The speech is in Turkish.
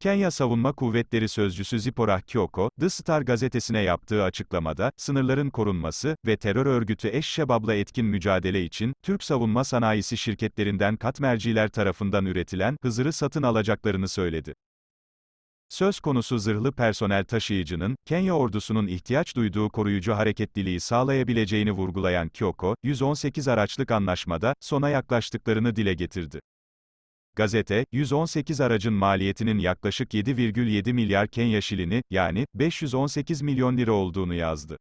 Kenya Savunma Kuvvetleri Sözcüsü Zipporah Kioko, The Star gazetesine yaptığı açıklamada, sınırların korunması ve terör örgütü Eş-Şebab'la etkin mücadele için, Türk savunma sanayisi şirketlerinden katmerciler tarafından üretilen, Hızır'ı satın alacaklarını söyledi. Söz konusu zırhlı personel taşıyıcının, Kenya ordusunun ihtiyaç duyduğu koruyucu hareketliliği sağlayabileceğini vurgulayan Kyoko, 118 araçlık anlaşmada, sona yaklaştıklarını dile getirdi. Gazete, 118 aracın maliyetinin yaklaşık 7,7 milyar Kenya şilini, yani, 518 milyon lira olduğunu yazdı.